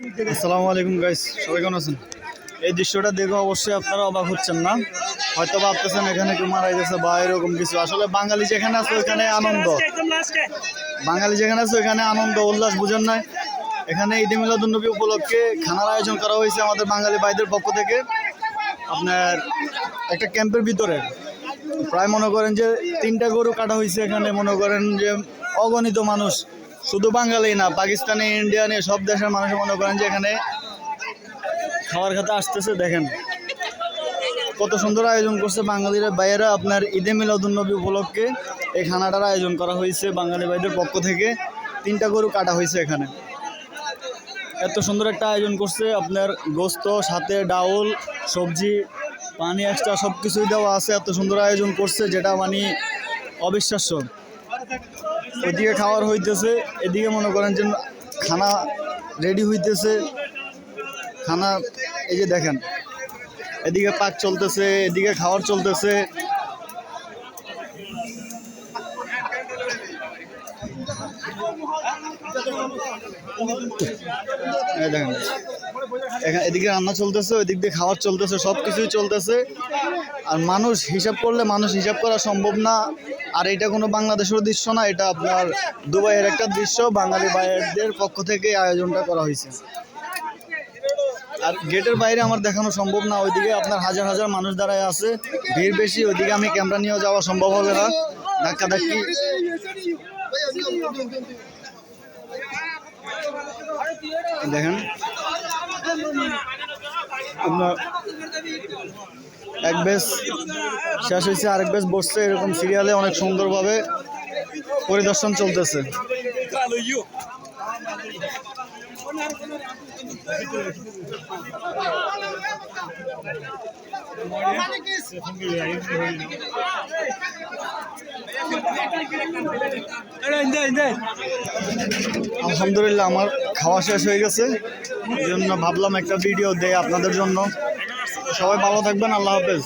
আসসালামু আলাইকুম গাইস সবাই কেমন আছেন? এই দৃশ্যটা দেখে অবশ্যই আপনারা অবাক হচ্ছেন না? হয়তো ভাবতেছেন এখানে কেউ মারা গেছে বা এরকম কিছু। আসলে বাঙালি যেখানে আছে ওখানে আনন্দ। বাঙালি যেখানে আছে ওখানে আনন্দ, উল্লাস বুঝেন নাই? এখানে ঈদ মিলাদুন্নবী উপলক্ষে খানার আয়োজন করা হয়েছে আমাদের বাঙালি ভাইদের পক্ষ থেকে। আপনার একটা ক্যাম্পের ভিতরে। প্রায় মনে করেন যে তিনটা গরু কাটা হয়েছে এখানে। মনে করেন যে অগণিত মানুষ শুধু বাঙালি না, পাকিস্তানি, ইন্ডিয়ানি সব দেশের মানুষ মনে করেন যে এখানে খাবার খেতে আসতেছে, দেখেন। কত সুন্দর আয়োজন করছে বাঙালিরা। বাইরে আপনার ঈদে মিলাদুন্নবী উপলক্ষে এই খানাটার আয়োজন করা হয়েছে বাঙালি ভাইদের পক্ষ থেকে। তিনটা গরু কাটা হয়েছে এখানে। এত সুন্দর একটা আয়োজন করছে। আপনার গোস্ত, সাথে ডাউল, সবজি, পানি এক্সট্রা সব কিছুই দেওয়া আছে। এত সুন্দর আয়োজন করছে, যেটা মানে অবিশ্বাস্য। ওইদিকে খাওয়ার হইতেছে, এদিকে মনে করেন যে খানা রেডি হইতেছে। খানা, এই যে দেখেন, এদিকে পাক চলতেছে, এদিকে খাওয়ার চলতেছে। দেখেন এদিকে রান্না চলতেছে, ওইদিক দিয়ে খাওয়ার চলতেছে সব কিছুই চলতেছে। আর মানুষ হিসাব করলে মানুষ হিসাব করা সম্ভব না। আর এটা কোনো বাংলাদেশের দৃশ্য না, এটা আপনার দুবাইয়ের একটা দৃশ্য, বাঙালি ভাইয়েরদের পক্ষ থেকে আয়োজনটা করা হয়েছে। আর গেটের বাইরে আমার দেখানো সম্ভব না, ওইদিকে আপনার হাজার হাজার মানুষ দাঁড়ায় আছে। ভিড় বেশি, ওইদিকে আমি ক্যামেরা নিয়েও যাওয়া সম্ভব হবে না। ধাক্কা ধাক্কি দেখেন এক বেশ শেষ হয়েছে আরেক বেশ বসছে এরকম সিরিয়ালে অনেক সুন্দরভাবে পরিদর্শন চলতেছে। আলহামদুলিল্লাহ, আমার খাওয়া শেষ হয়ে গেছে। এই জন্য ভাবলাম একটা ভিডিও দেয় আপনাদের জন্য। সবাই ভালো থাকবেন, আল্লাহ হাফেজ।